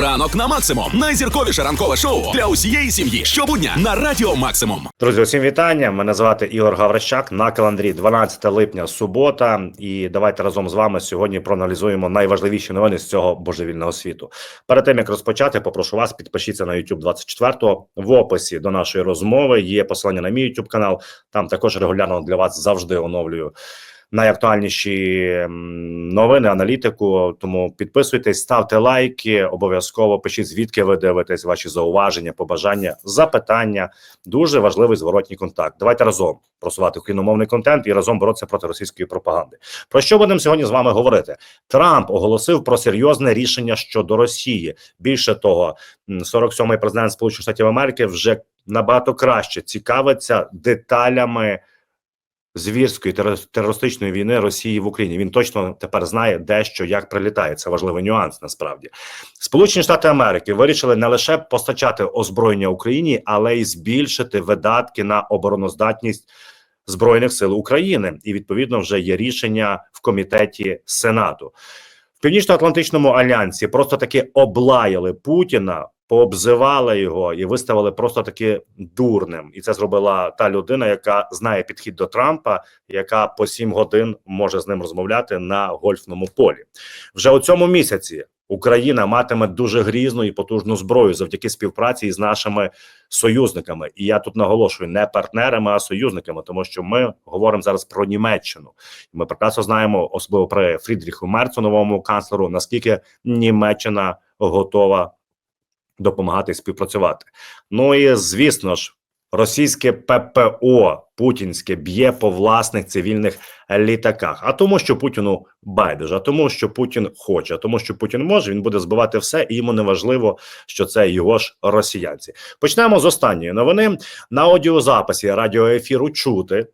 Ранок на максимум. Найзірковіше ранкове шоу для усієї сім'ї. Щобудня на радіо Максимум. Друзі, усім вітання. Мене звати Ігор Гаврищак. На календарі 12 липня, субота. І давайте разом з вами сьогодні проаналізуємо найважливіші новини з цього божевільного світу. Перед тим як розпочати, попрошу вас підпишіться на YouTube 24 В описі до нашої розмови є посилання на мій YouTube канал. Там також регулярно для вас завжди оновлюю найактуальніші новини, аналітику. Тому підписуйтесь, ставте лайки, обов'язково пишіть, звідки ви дивитесь, ваші зауваження, побажання, запитання. Дуже важливий зворотній контакт. Давайте разом просувати україномовний контент і разом боротися проти російської пропаганди. Про що будемо сьогодні з вами говорити? Трамп оголосив про серйозне рішення щодо Росії. Більше того, м, 47-й президент Сполучених Штатів Америки вже набагато краще цікавиться деталями звірської терор- терористичної війни Росії в Україні. Він точно тепер знає, де що як прилітає. Це важливий нюанс. Насправді, Сполучені Штати Америки вирішили не лише постачати озброєння Україні, але й збільшити видатки на обороноздатність збройних сил України. І відповідно вже є рішення в комітеті Сенату. В Північно-Атлантичному альянсі просто таки облаяли Путіна, пообзивали його і виставили просто таки дурним. І це зробила та людина, яка знає підхід до Трампа, яка по сім годин може з ним розмовляти на гольфному полі. Вже у цьому місяці Україна матиме дуже грізну і потужну зброю завдяки співпраці із нашими союзниками. І я тут наголошую не партнерами, а союзниками, тому що ми говоримо зараз про Німеччину. Ми прекрасно знаємо, особливо при Фрідріху Мерцу, новому канцлеру, наскільки Німеччина готова допомагати співпрацювати. Ну і звісно ж, російське ППО путінське б'є по власних цивільних літаках. А тому, що Путіну байдуже, а тому, що Путін хоче, а тому, що Путін може, він буде збивати все, і йому не важливо, що це його ж росіянці. Почнемо з останньої новини на аудіозаписі радіоефіру чути,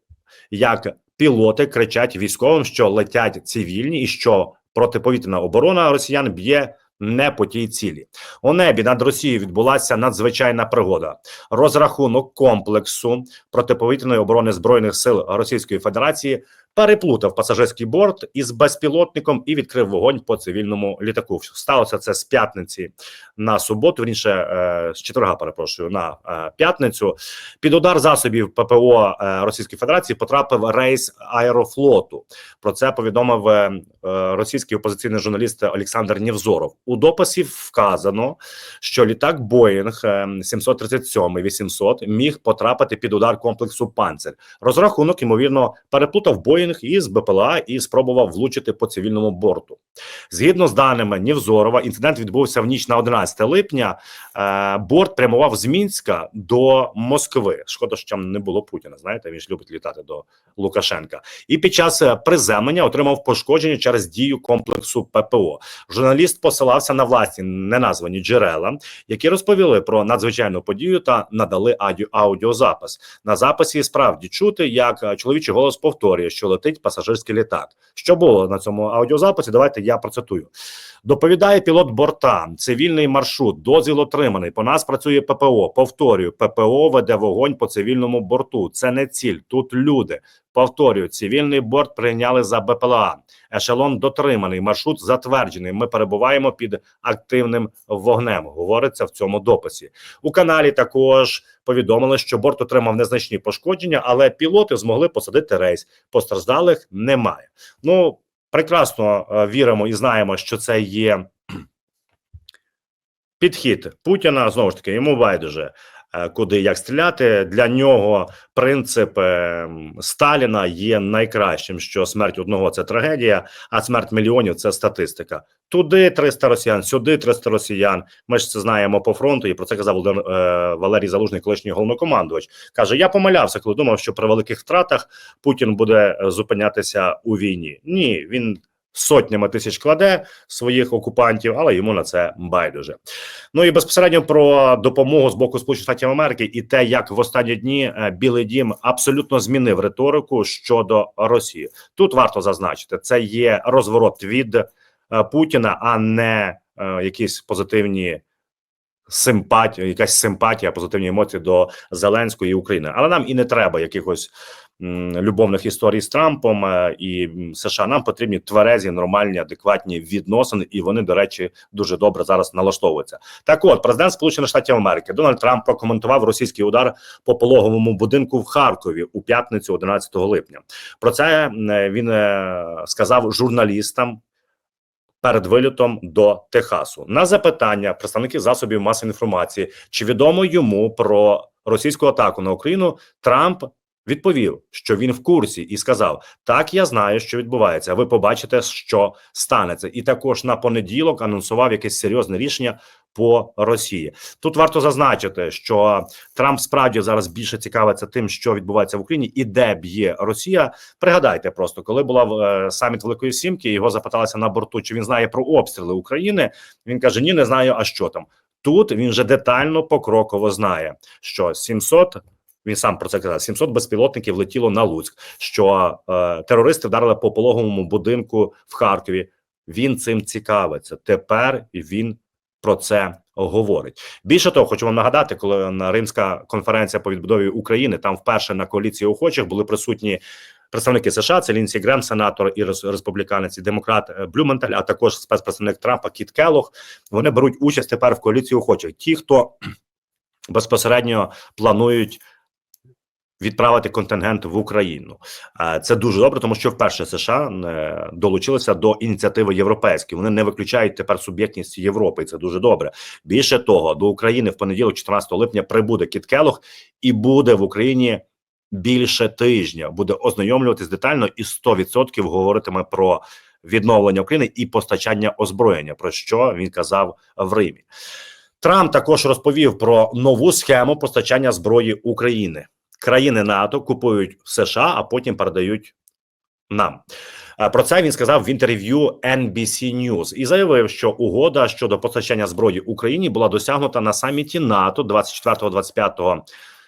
як пілоти кричать військовим, що летять цивільні, і що протиповітряна оборона росіян б'є. Не по тій цілі у небі над Росією відбулася надзвичайна пригода. Розрахунок комплексу протиповітряної оборони збройних сил Російської Федерації переплутав пасажирський борт із безпілотником і відкрив вогонь по цивільному літаку. Сталося це з п'ятниці на суботу. Вірніше е, з четверга, перепрошую, на е, п'ятницю. Під удар засобів ППО е, Російської Федерації потрапив рейс аерофлоту. Про це повідомив російський опозиційний журналіст Олександр Нєвзоров. У дописі вказано, що літак Боїнг 737-800 міг потрапити під удар комплексу «Панцир». Розрахунок ймовірно переплутав Боїнг із БПЛА і спробував влучити по цивільному борту. Згідно з даними Нєвзорова, інцидент відбувся в ніч на 11 липня. Е, борт прямував з Мінська до Москви. Шкода, що там не було Путіна. Знаєте, він ж любить літати до Лукашенка. І під час е, приземлення отримав пошкодження через дію комплексу ППО. Журналіст посилався на власні неназвані джерела, які розповіли про надзвичайну подію та надали аудіо аудіозапис. На записі справді чути, як е, чоловічий голос повторює, що летить пасажирський літак. Що було на цьому аудіозаписі? Давайте я процитую. Доповідає пілот борта. Цивільний маршрут, дозвіл отриманий. По нас працює ППО. Повторюю, ППО веде вогонь по цивільному борту. Це не ціль. Тут люди. Повторюю, цивільний борт прийняли за БПЛА. Ешелон дотриманий. Маршрут затверджений. Ми перебуваємо під активним вогнем. Говориться в цьому дописі. У каналі також повідомили, що борт отримав незначні пошкодження, але пілоти змогли посадити рейс. Постраждалих немає. Ну прекрасно е, віримо і знаємо, що це є підхід Путіна. Знову ж таки, йому байдуже. Е, Куди як стріляти для нього принцип Сталіна є найкращим. Що смерть одного це трагедія, а смерть мільйонів це статистика. Туди 300 росіян, сюди 300 росіян. Ми ж це знаємо по фронту, і про це казав е, Валерій Залужний, колишній головнокомандувач. каже: Я помилявся, коли думав, що при великих втратах Путін буде е, зупинятися у війні. Ні, він сотнями тисяч кладе своїх окупантів, але йому на це байдуже. Ну і безпосередньо про допомогу з боку Сполучених Штатів Америки і те, як в останні дні е, Білий Дім абсолютно змінив риторику щодо Росії. Тут варто зазначити, це є розворот від е, Путіна, а не е, якісь позитивні. Симпатія, якась симпатія, позитивні емоції до Зеленської і України, але нам і не треба якихось любовних історій з Трампом е, і США. Нам потрібні тверезі, нормальні, адекватні відносини, і вони, до речі, дуже добре зараз налаштовуються. Так, от президент Сполучених Штатів Америки Дональд Трамп прокоментував російський удар по пологовому будинку в Харкові у п'ятницю, 11 липня. Про це е, він е, сказав журналістам. Перед вилітом до Техасу на запитання представників засобів масової інформації, чи відомо йому про російську атаку на Україну, Трамп відповів, що він в курсі, і сказав: Так, я знаю, що відбувається. Ви побачите, що станеться, і також на понеділок анонсував якесь серйозне рішення по Росії. Тут варто зазначити, що Трамп справді зараз більше цікавиться тим, що відбувається в Україні, і де б'є Росія. Пригадайте просто, коли була е, саміт Великої Сімки, його запиталися на борту, чи він знає про обстріли України. Він каже: Ні, не знаю, а що там. Тут він вже детально покроково знає, що 700 він сам про це казав. 700 безпілотників летіло на Луцьк. Що е, терористи вдарили по пологовому будинку в Харкові. Він цим цікавиться. Тепер він про це говорить. Більше того, хочу вам нагадати, коли на Римська конференція по відбудові України там вперше на коаліції охочих були присутні. Представники США це Лінсі Грем, сенатор і рес- республіканець, і демократ е, Блюменталь, а також спецпредставник Трампа Кіт Келлог. Вони беруть участь тепер в коаліції охочих. Ті, хто безпосередньо планують відправити контингент в Україну. Е, Це дуже добре, тому що вперше США е, долучилися до ініціативи європейської. Вони не виключають тепер суб'єктність Європи. і Це дуже добре. Більше того, до України в понеділок, 14 липня, прибуде Кіт Келлог і буде в Україні. Більше тижня буде ознайомлюватись детально і 100% говоритиме про відновлення України і постачання озброєння, про що він казав в Римі. Трамп також розповів про нову схему постачання зброї України. Країни НАТО купують в США, а потім передають нам. Е, Про це він сказав в інтерв'ю NBC News і заявив, що угода щодо постачання зброї Україні була досягнута на саміті НАТО 24-25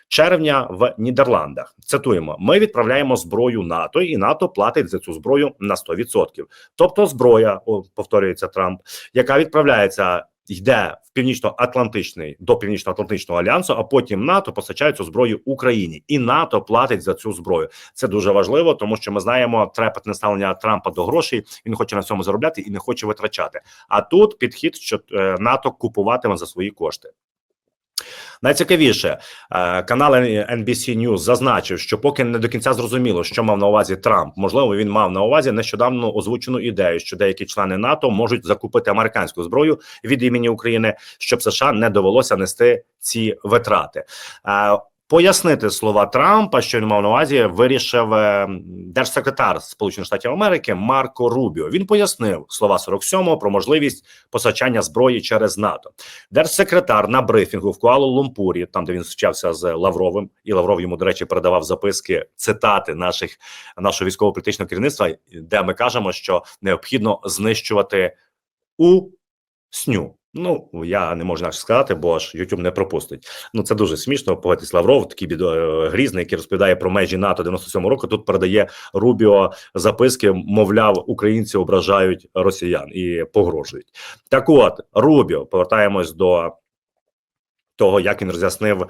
червня в Нідерландах. Цитуємо: ми відправляємо зброю НАТО, і НАТО платить за цю зброю на 100%. Тобто, зброя повторюється Трамп, яка відправляється. Йде в північно-атлантичний до північно-атлантичного альянсу, а потім НАТО постачає цю зброю Україні, і НАТО платить за цю зброю. Це дуже важливо, тому що ми знаємо трепетне ставлення Трампа до грошей. Він хоче на цьому заробляти і не хоче витрачати. А тут підхід, що е, НАТО купуватиме за свої кошти. Найцікавіше, е, канал NBC News зазначив, що поки не до кінця зрозуміло, що мав на увазі Трамп. Можливо, він мав на увазі нещодавно озвучену ідею, що деякі члени НАТО можуть закупити американську зброю від імені України, щоб США не довелося нести ці витрати. Пояснити слова Трампа, що він мав на увазі, вирішив е, держсекретар Сполучених Штатів Америки Марко Рубіо. Він пояснив слова 47-го про можливість постачання зброї через НАТО. Держсекретар на брифінгу в Куало-Лумпурі, там де він зустрічався з Лавровим, і Лавров йому, до речі, передавав записки цитати наших нашого військово-політичного керівництва, де ми кажемо, що необхідно знищувати у сню. Ну я не можу інакше сказати, бо ж YouTube не пропустить. Ну це дуже смішно. Погодьтесь Лавров, такий бідо е, грізний, який розповідає про межі НАТО 97 року. Тут передає Рубіо записки, мовляв, українці ображають росіян і погрожують. Так, от Рубіо, повертаємось до того, як він роз'яснив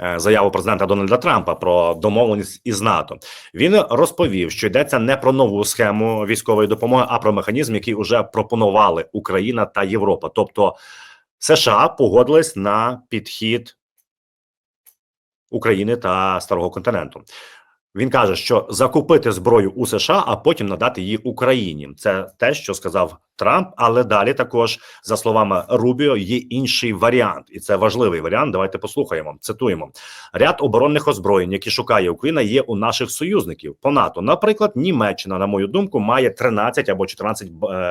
е, заяву президента Дональда Трампа про домовленість із НАТО. Він розповів, що йдеться не про нову схему військової допомоги, а про механізм, який вже пропонували Україна та Європа. Тобто США погодились на підхід України та старого континенту. Він каже, що закупити зброю у США, а потім надати її Україні. Це те, що сказав Трамп. Але далі також, за словами Рубіо, є інший варіант, і це важливий варіант. Давайте послухаємо. Цитуємо: ряд оборонних озброєнь, які шукає Україна, є у наших союзників по НАТО. Наприклад, Німеччина, на мою думку, має 13 або 14 е,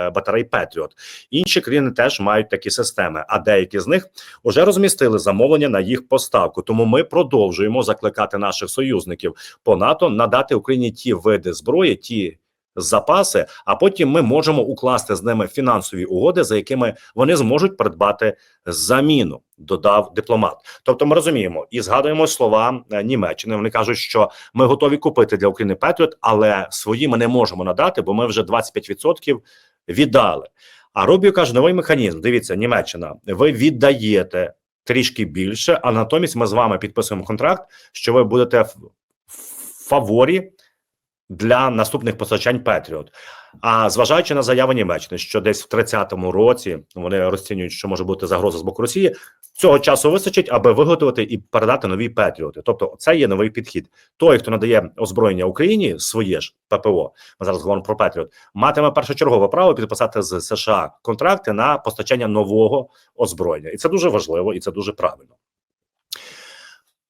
батарей Петріот. Інші країни теж мають такі системи, а деякі з них вже розмістили замовлення на їх поставку. Тому ми продовжуємо закликати наших союзників по НАТО надати Україні ті види зброї, ті запаси, а потім ми можемо укласти з ними фінансові угоди, за якими вони зможуть придбати заміну. Додав дипломат. Тобто, ми розуміємо і згадуємо слова е, Німеччини. Вони кажуть, що ми готові купити для України Петріот, але свої ми не можемо надати, бо ми вже 25% віддали. А Рубіо каже, новий механізм. Дивіться, Німеччина, ви віддаєте трішки більше, а натомість ми з вами підписуємо контракт, що ви будете в- фаворі для наступних постачань Петріот. А зважаючи на заяви Німеччини, що десь в 30-му році вони розцінюють, що може бути загроза з боку Росії, цього часу вистачить, аби виготовити і передати нові Петріоти. Тобто, це є новий підхід. Той, хто надає озброєння Україні, своє ж ППО, ми зараз говоримо про Петріот, матиме першочергове право підписати з США контракти на постачання нового озброєння, і це дуже важливо, і це дуже правильно.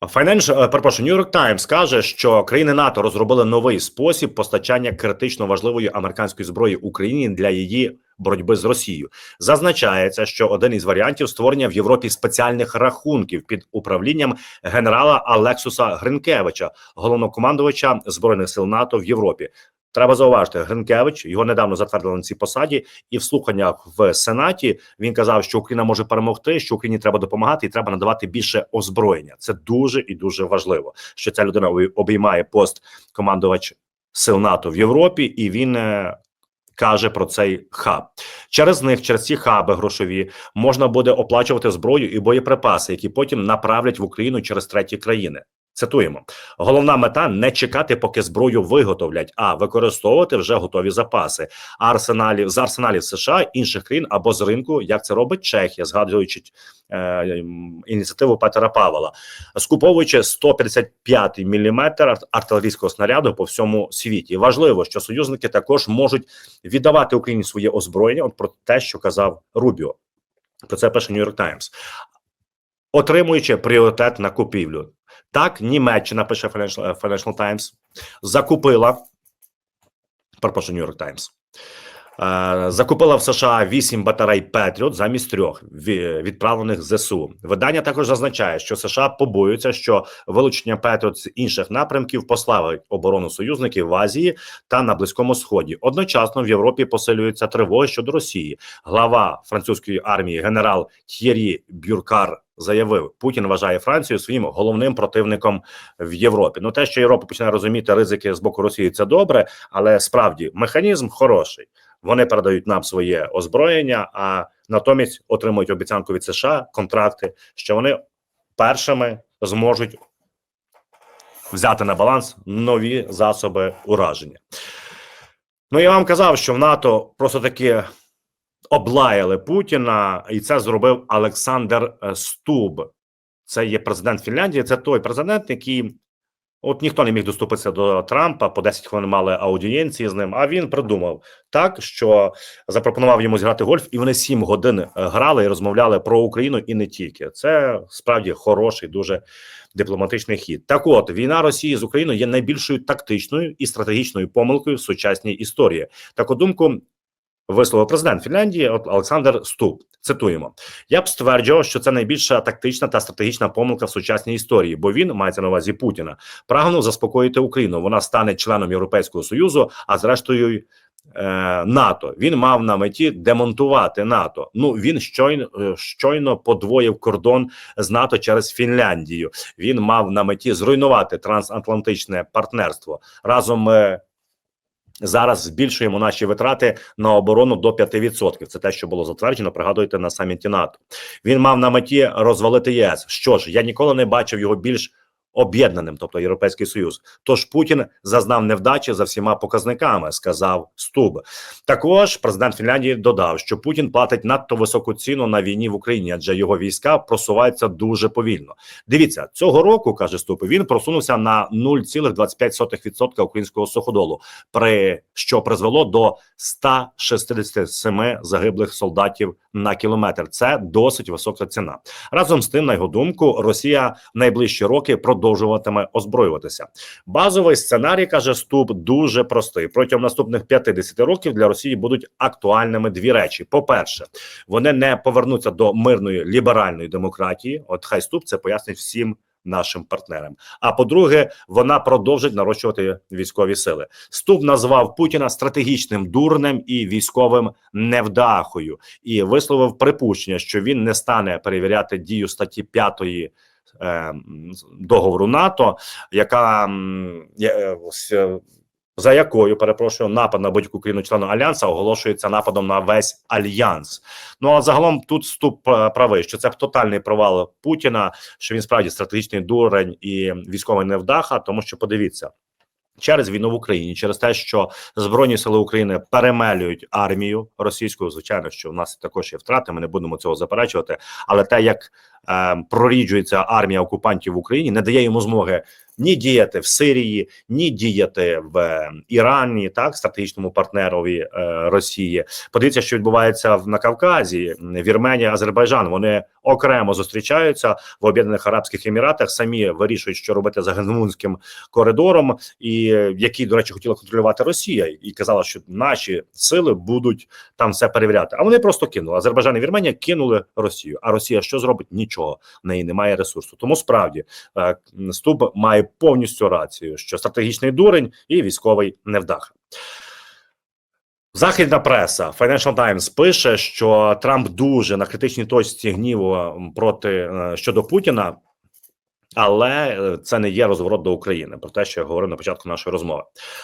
Financial, е, перепрошую, New York Times каже, що країни НАТО розробили новий спосіб постачання критично важливої американської зброї Україні для її боротьби з Росією. Зазначається, що один із варіантів створення в Європі спеціальних рахунків під управлінням генерала Алексуса Гринкевича, головнокомандувача збройних сил НАТО в Європі. Треба зауважити, Гринкевич його недавно затвердили на цій посаді, і в слуханнях в Сенаті він казав, що Україна може перемогти, що Україні треба допомагати, і треба надавати більше озброєння. Це дуже і дуже важливо. Що ця людина обіймає пост командувач сил НАТО в Європі, і він е, каже про цей хаб. Через них, через ці хаби грошові, можна буде оплачувати зброю і боєприпаси, які потім направлять в Україну через треті країни. Цитуємо: головна мета не чекати, поки зброю виготовлять, а використовувати вже готові запаси арсеналів з арсеналів США, інших країн або з ринку, як це робить Чехія, згадуючи е, ініціативу Петера Павла, скуповуючи 155 мм артилерійського снаряду по всьому світі. Важливо, що союзники також можуть віддавати Україні своє озброєння. От про те, що казав Рубіо. Про це пише York Times. Отримуючи пріоритет на купівлю. Так, Німеччина пише Financial, Financial Times, закупила перепрошую, New York Times. Е, Закупила в США 8 батарей Петріот замість трьох ві- відправлених ЗСУ. Видання також зазначає, що США побоюються, що вилучення Петріот з інших напрямків послабить оборону союзників в Азії та на Близькому Сході. Одночасно в Європі посилюються тривоги щодо Росії. Глава французької армії генерал Т'єрі Бюркар заявив, Путін вважає Францію своїм головним противником в Європі. Ну те, що Європа починає розуміти ризики з боку Росії, це добре, але справді механізм хороший. Вони передають нам своє озброєння, а натомість отримують обіцянку від США контракти, що вони першими зможуть взяти на баланс нові засоби ураження. Ну я вам казав, що в НАТО просто таки облаяли Путіна, і це зробив Олександр е, Стуб. Це є президент Фінляндії. Це той президент, який от ніхто не міг доступитися до Трампа. По 10 хвилин мали аудієнції з ним. А він придумав так, що запропонував йому зіграти гольф, і вони 7 годин е, грали і розмовляли про Україну і не тільки. Це справді хороший, дуже дипломатичний хід. Так, от війна Росії з Україною є найбільшою тактичною і стратегічною помилкою в сучасній історії. Таку думку висловив президент Фінляндії Олександр Ступ. Цитуємо: я б стверджував, що це найбільша тактична та стратегічна помилка в сучасній історії, бо він мається на увазі Путіна. Прагнув заспокоїти Україну. Вона стане членом Європейського союзу, а зрештою. е, НАТО він мав на меті демонтувати НАТО. Ну він щойно е, щойно подвоїв кордон з НАТО через Фінляндію. Він мав на меті зруйнувати трансатлантичне партнерство разом. Зараз збільшуємо наші витрати на оборону до 5%. Це те, що було затверджено. Пригадуйте на саміті НАТО. Він мав на меті розвалити ЄС. Що ж, я ніколи не бачив його більш об'єднаним, тобто Європейський Союз. Тож Путін зазнав невдачі за всіма показниками, сказав Стуб. Також президент Фінляндії додав, що Путін платить надто високу ціну на війні в Україні, адже його війська просуваються дуже повільно. Дивіться, цього року каже Ступи, він просунувся на 0,25% українського суходолу, при що призвело до 167 загиблих солдатів на кілометр. Це досить висока ціна. Разом з тим, на його думку, Росія найближчі роки продовжуватиме озброюватися. Базовий сценарій каже Ступ дуже простий. Протягом наступних 50 років для Росії будуть актуальними дві речі: по-перше, вони не повернуться до мирної ліберальної демократії. От хай Ступ це пояснить всім. Нашим партнерам. А по-друге, вона продовжить нарощувати військові сили. Ступ назвав Путіна стратегічним дурнем і військовим невдахою, і висловив припущення, що він не стане перевіряти дію статті 5 е, м, договору НАТО, яка е, е, за якою перепрошую напад на будь-яку країну члену альянсу оголошується нападом на весь альянс. Ну а загалом тут ступ е, правий, що це тотальний провал Путіна, що він справді стратегічний дурень і військовий невдаха, тому що подивіться. Через війну в Україні, через те, що збройні сили України перемелюють армію російську. Звичайно, що в нас також є втрати. Ми не будемо цього заперечувати. Але те, як е, проріджується армія окупантів в Україні, не дає йому змоги ні діяти в Сирії, ні діяти в е, Ірані, так стратегічному партнерові е, Росії. Подивіться, що відбувається в на Кавказі, Вірменія, Азербайджан. Вони окремо зустрічаються в Об'єднаних Арабських Еміратах. Самі вирішують, що робити за Генмунським коридором, і який, до речі, хотіла контролювати Росія, і казала, що наші сили будуть там все перевіряти. А вони просто кинули Азербайджан і Вірменія кинули Росію. А Росія що зробить? Нічого в неї немає ресурсу. Тому справді е, Ступ повністю рацію, що стратегічний дурень і військовий невдаха. Західна преса Financial Times пише, що Трамп дуже на критичній точці гніву проти е, щодо Путіна, але е, це не є розворот до України. Про те, що я говорив на початку нашої розмови.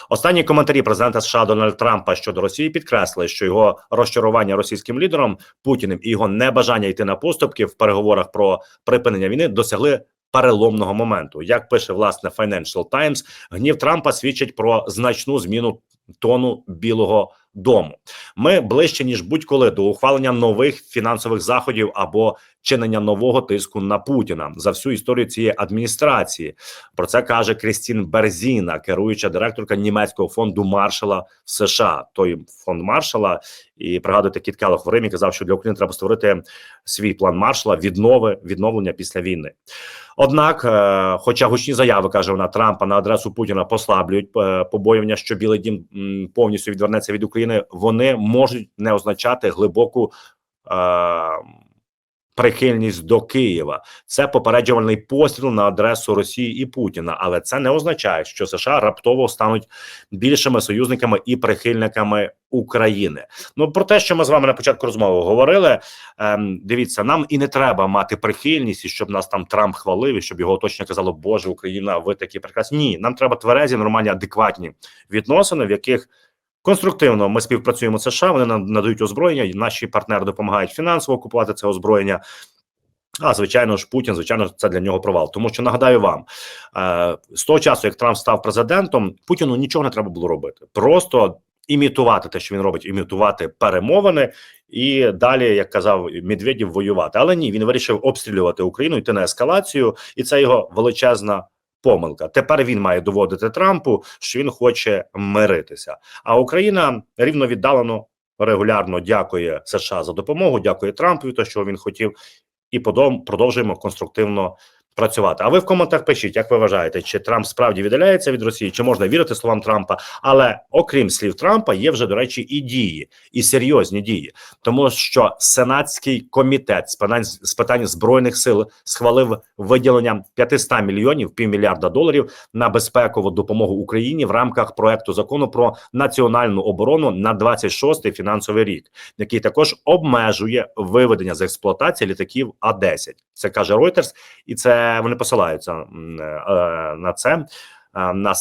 Останні коментарі президента США Дональда Трампа щодо Росії підкреслили, що його розчарування російським лідером Путіним і його небажання йти на поступки в переговорах про припинення війни досягли. Переломного моменту, як пише власне Financial Times, гнів Трампа свідчить про значну зміну тону Білого Дому. Ми ближче ніж будь-коли до ухвалення нових фінансових заходів або чинення нового тиску на Путіна за всю історію цієї адміністрації. Про це каже Крістін Берзіна, керуюча директорка німецького фонду Маршала в США. Той фонд Маршала і пригадуєте, Кіт Келлог в Римі казав, що для України треба створити свій план Маршала віднови відновлення після війни. Однак, е, хоча гучні заяви каже вона Трампа на адресу Путіна послаблюють е, побоювання, що Білий Дім повністю відвернеться від України, вони можуть не означати глибоку. Прихильність до Києва це попереджувальний постріл на адресу Росії і Путіна, але це не означає, що США раптово стануть більшими союзниками і прихильниками України. Ну про те, що ми з вами на початку розмови говорили. Ем, дивіться, нам і не треба мати прихильність, і щоб нас там Трамп хвалив, і щоб його оточення казало, Боже, Україна, ви такі прекрасні. Ні, нам треба тверезі, нормальні, адекватні відносини, в яких Конструктивно ми співпрацюємо з США. Вони нам надають озброєння, і наші партнери допомагають фінансово купувати це озброєння. А звичайно ж, Путін, звичайно, це для нього провал. Тому що нагадаю вам е, з того часу, як Трамп став президентом, Путіну нічого не треба було робити. Просто імітувати те, що він робить, імітувати перемовини, і далі, як казав Медведєв, воювати. Але ні, він вирішив обстрілювати Україну, йти на ескалацію, і це його величезна помилка. Тепер він має доводити Трампу, що він хоче миритися. А Україна рівно віддалено регулярно дякує США за допомогу. Дякує Трампу, те, що він хотів, і подом продовжуємо конструктивно. Працювати, а ви в коментах пишіть, як ви вважаєте, чи Трамп справді віддаляється від Росії, чи можна вірити словам Трампа? Але окрім слів Трампа, є вже до речі і дії, і серйозні дії, тому що Сенатський комітет з питань з питань збройних сил схвалив виділення 500 мільйонів півмільярда доларів на безпекову допомогу Україні в рамках проекту закону про національну оборону на 26-й фінансовий рік, який також обмежує виведення з експлуатації літаків А 10 Це каже Reuters, і це вони посилаються е, на це. Е, На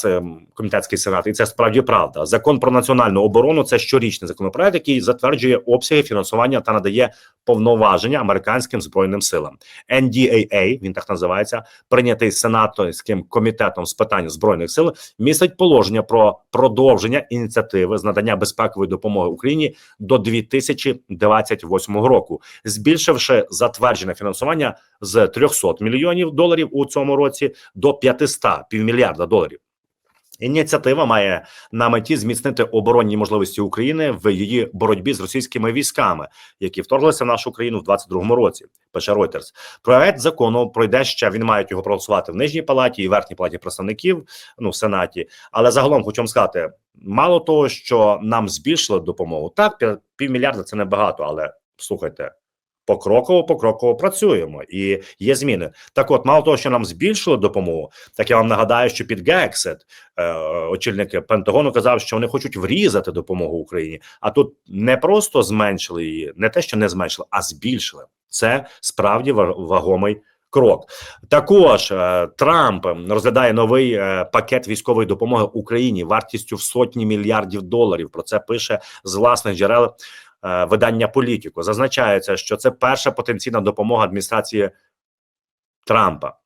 комітетський сенат, і це справді правда. Закон про національну оборону це щорічний законопроект, який затверджує обсяги фінансування та надає повноваження американським збройним силам. NDAA, він так називається, прийнятий сенаторським комітетом з питань збройних сил, містить положення про продовження ініціативи з надання безпекової допомоги Україні до 2028 року, збільшивши затверджене фінансування з 300 мільйонів доларів у цьому році до 500 півмільярда доларів. Ініціатива має на меті зміцнити оборонні можливості України в її боротьбі з російськими військами, які вторглися в нашу країну в 22-му році. Пише Reuters. Проект закону пройде ще. Він мають його проголосувати в нижній палаті і верхній палаті представників. Ну в сенаті. Але загалом хочу вам сказати, мало того, що нам збільшили допомогу. Так, пів- півмільярда це небагато, але слухайте. Покроково, покроково працюємо і є зміни. Так, от, мало того, що нам збільшили допомогу, так я вам нагадаю, що під Гексет е, очільник Пентагону казав, що вони хочуть врізати допомогу Україні. А тут не просто зменшили її, не те, що не зменшили, а збільшили. Це справді ва- вагомий крок. Також е, Трамп розглядає новий е, пакет військової допомоги Україні вартістю в сотні мільярдів доларів. Про це пише з власних джерел видання політику. Зазначається, що це перша потенційна допомога адміністрації Трампа.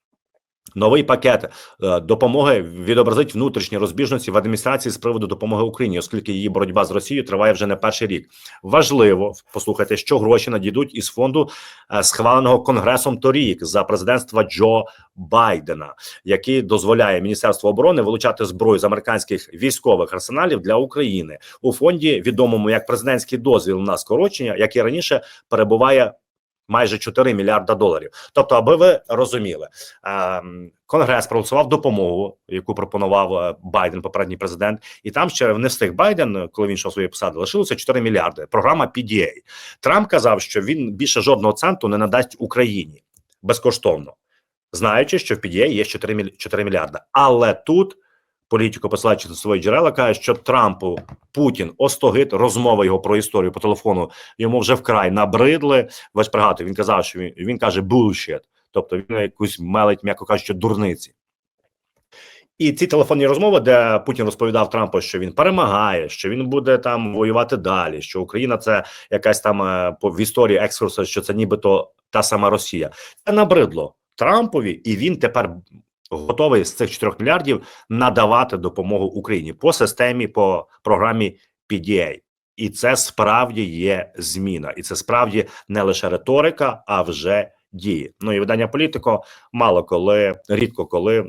Новий пакет е, допомоги відобразить внутрішні розбіжності в адміністрації з приводу допомоги Україні, оскільки її боротьба з Росією триває вже не перший рік. Важливо послухайте, що гроші надійдуть із фонду, е, схваленого конгресом торік за президентства Джо Байдена, який дозволяє Міністерству оборони вилучати зброю з американських військових арсеналів для України у фонді, відомому як президентський дозвіл на скорочення, як і раніше перебуває майже 4 мільярда доларів. Тобто, аби ви розуміли, ем, конгрес проголосував допомогу, яку пропонував е, Байден, попередній президент, і там ще не встиг Байден, коли він йшов свої посади, лишилося 4 мільярди. Програма PDA. Трамп казав, що він більше жодного центу не надасть Україні безкоштовно, знаючи, що в PDA є 4, міль- 4 мільярда. Але тут політико, посилаючи на свої джерела, каже, що Трампу Путін остогид, розмова його про історію по телефону йому вже вкрай набридли. Ви ж пригадуєте, він казав, що він, він каже bullshit, тобто він якусь мелить, м'яко кажучи, дурниці. І ці телефонні розмови, де Путін розповідав Трампу, що він перемагає, що він буде там воювати далі, що Україна це якась там е, в історії екскурсу, що це нібито та сама Росія. Це набридло Трампові, і він тепер готовий з цих 4 мільярдів надавати допомогу Україні по системі, по програмі PDA. І це справді є зміна, і це справді не лише риторика, а вже дії. Ну і видання політико мало коли, рідко коли е,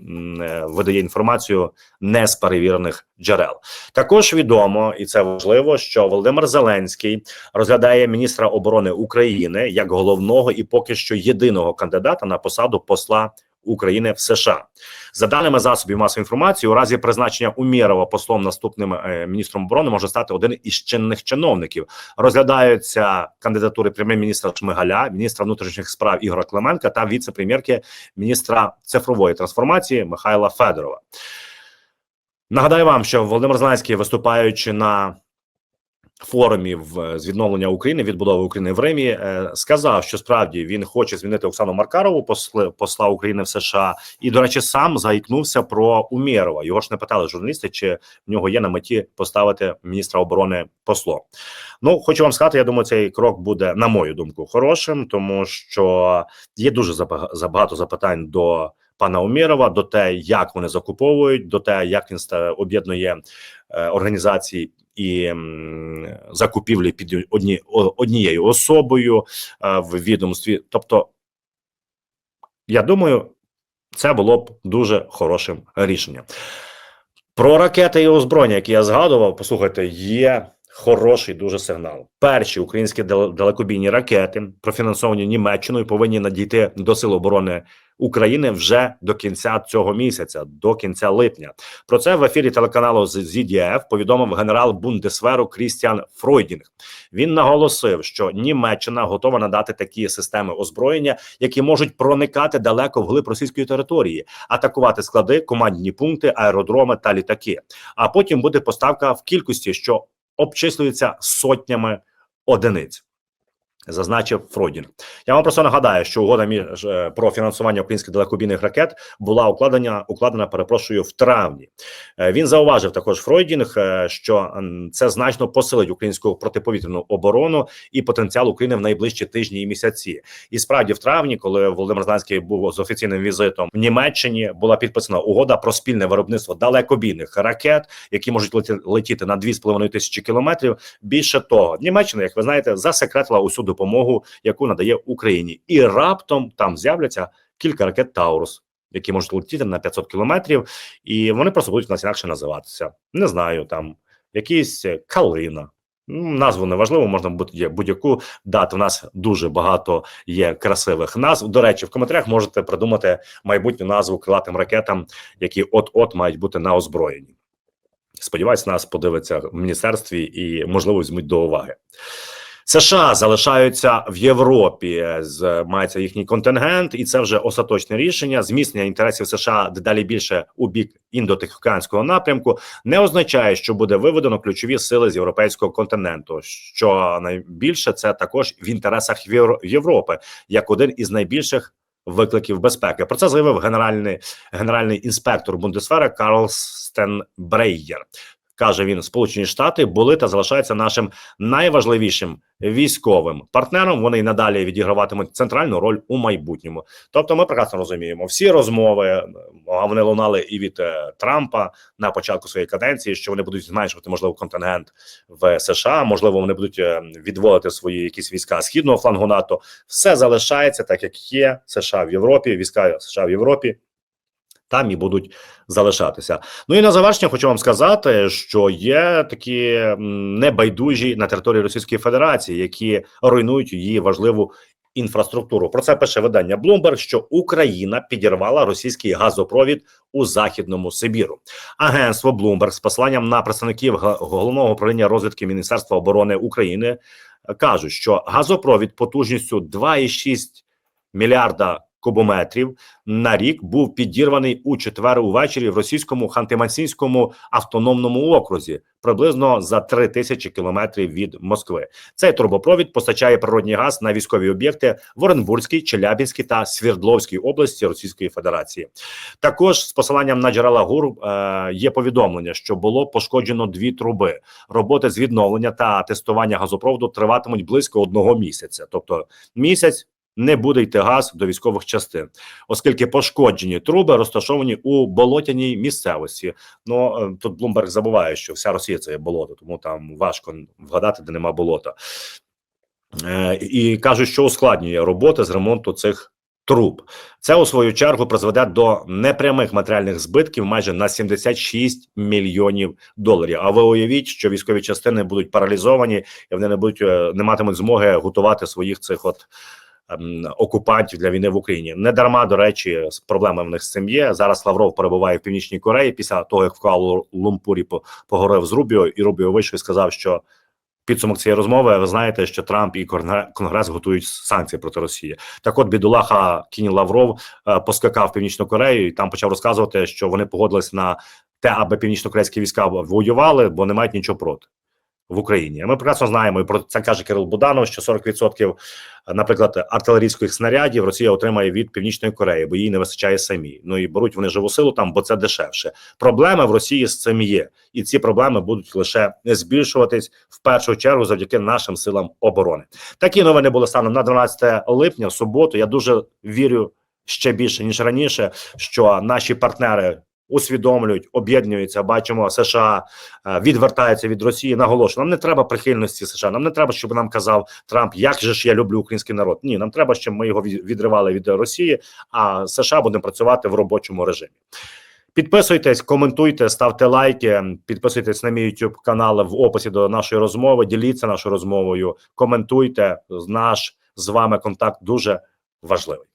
видає інформацію не з перевірених джерел. Також відомо, і це важливо, що Володимир Зеленський розглядає міністра оборони України як головного і поки що єдиного кандидата на посаду посла. України в США за даними засобів масової інформації, у разі призначення Умєрова послом наступним е, міністром оборони може стати один із чинних чиновників. Розглядаються кандидатури прем'єр-міністра Шмигаля, міністра внутрішніх справ Ігора Клименка та віце-прем'єрки міністра цифрової трансформації Михайла Федорова. Нагадаю вам, що Володимир Зеленський, виступаючи на форумі в з відновлення України відбудови України в Римі, е, сказав, що справді він хоче змінити Оксану Маркарову, посли, посла України в США, і до речі, сам заікнувся про Умєрова. Його ж не питали журналісти, чи в нього є на меті поставити міністра оборони послом. Ну хочу вам сказати, я думаю, цей крок буде, на мою думку, хорошим, тому що є дуже забагато запитань до. Пана Умєрова до те, як вони закуповують, до те, як він об'єднує е, організації і закупівлі під одні, однією особою е, в відомстві. Тобто, я думаю, це було б дуже хорошим рішенням. Про ракети і озброєння, які я згадував, послухайте, є хороший дуже сигнал. Перші українські дал- далекобійні ракети, профінансовані Німеччиною, повинні надійти до Сил оборони України вже до кінця цього місяця, до кінця липня. Про це в ефірі телеканалу з- ZDF повідомив генерал Бундесверу Крістіан Фройдінг. Він наголосив, що Німеччина готова надати такі системи озброєння, які можуть проникати далеко вглиб російської території, атакувати склади, командні пункти, аеродроми та літаки. А потім буде поставка в кількості, що обчислюється сотнями одиниць. Зазначив Фройдін. Я вам просто нагадаю, що угода між е, про фінансування українських далекобійних ракет була укладена, укладена, перепрошую, в травні. Е, Він зауважив також Фройдінг, е, що це значно посилить українську протиповітряну оборону і потенціал України в найближчі тижні і місяці. І справді, в травні, коли Володимир Зеленський був з офіційним візитом в Німеччині, була підписана угода про спільне виробництво далекобійних ракет, які можуть летіти на 2,5 тисячі кілометрів. Більше того, Німеччина, як ви знаєте, засекретила усю допомогу, яку надає Україні, і раптом там з'являться кілька ракет Таурус. Які можуть летіти на 500 кілометрів, і вони просто будуть нас інакше називатися. Не знаю, там якісь калина. Назву не важливо, можна будь- будь-яку дати. У нас дуже багато є красивих назв. До речі, в коментарях можете придумати майбутню назву крилатим ракетам, які от-от мають бути на озброєнні. Сподіваюсь, нас подивиться в міністерстві і можливо візьмуть до уваги. США залишаються в Європі, з мається їхній контингент, і це вже остаточне рішення. Зміцнення інтересів США дедалі більше у бік індотихоокеанського напрямку не означає, що буде виведено ключові сили з європейського континенту. Що найбільше це також в інтересах Євро- Європи, як один із найбільших викликів безпеки. Про це заявив генеральний генеральний інспектор Бундесвера Карл Стенбрейєр. Каже він, Сполучені Штати були та залишаються нашим найважливішим військовим партнером. Вони й надалі відіграватимуть центральну роль у майбутньому. Тобто, ми прекрасно розуміємо всі розмови, а вони лунали і від е, Трампа на початку своєї каденції, що вони будуть зменшувати можливо контингент в США. Можливо, вони будуть е, відводити свої якісь війська східного флангу НАТО. Все залишається так, як є. США в Європі, війська США в Європі. Там і будуть залишатися. Ну і на завершення хочу вам сказати, що є такі небайдужі на території Російської Федерації, які руйнують її важливу інфраструктуру. Про це пише видання Bloomberg, що Україна підірвала російський газопровід у західному Сибіру. Агентство Bloomberg з посиланням на представників головного управління розвідки Міністерства оборони України е, кажуть, що газопровід потужністю 2,6 мільярда кубометрів на рік був підірваний у четвер увечері в російському Ханти-Мансійському автономному окрузі, приблизно за 3 тисячі кілометрів від Москви. Цей трубопровід постачає природній газ на військові об'єкти в Оренбурзькій, Челябінській та Свердловській області Російської Федерації. Також з посиланням на джерела ГУР е, є повідомлення, що було пошкоджено дві труби. Роботи з відновлення та тестування газопроводу триватимуть близько одного місяця, тобто місяць. Не буде йти газ до військових частин, оскільки пошкоджені труби розташовані у болотяній місцевості. Ну е, тут Блумберг забуває, що вся Росія це є болото, тому там важко вгадати, де нема болота. Е, і кажуть, що ускладнює роботи з ремонту цих труб. Це у свою чергу призведе до непрямих матеріальних збитків майже на 76 мільйонів доларів. А ви уявіть, що військові частини будуть паралізовані і вони не будуть е, не матимуть змоги готувати своїх цих от. Ем, Окупантів для війни в Україні не дарма до речі, проблеми в них з цим є. Зараз Лавров перебуває в північній Кореї після того, як в Куала-Лумпурі по- поговорив з Рубіо, і Рубіо вийшов і сказав, що підсумок цієї розмови. Ви знаєте, що Трамп і Конгре- Конгрес готують санкції проти Росії. Так, от бідолаха Кінь Лавров е, поскакав в північну Корею і там почав розказувати, що вони погодились на те, аби північно-корейські війська воювали, бо не мають нічого проти. В Україні ми прекрасно знаємо, і про це каже Кирил Буданов, що 40%, наприклад, артилерійських снарядів Росія отримає від Північної Кореї, бо їй не вистачає самі. Ну і беруть вони живу силу там, бо це дешевше. Проблеми в Росії з цим є, і ці проблеми будуть лише збільшуватись в першу чергу завдяки нашим силам оборони. Такі новини були станом на 12 липня, суботу. Я дуже вірю ще більше ніж раніше, що наші партнери. Усвідомлюють, об'єднуються. Бачимо, США е, відвертаються від Росії. Наголошую, нам не треба прихильності США. Нам не треба, щоб нам казав Трамп, як же ж я люблю український народ. Ні, нам треба, щоб ми його відривали від Росії. А США будемо працювати в робочому режимі. Підписуйтесь, коментуйте, ставте лайки, підписуйтесь на мій YouTube канал в описі до нашої розмови. Діліться нашою розмовою, коментуйте. Наш з вами контакт дуже важливий.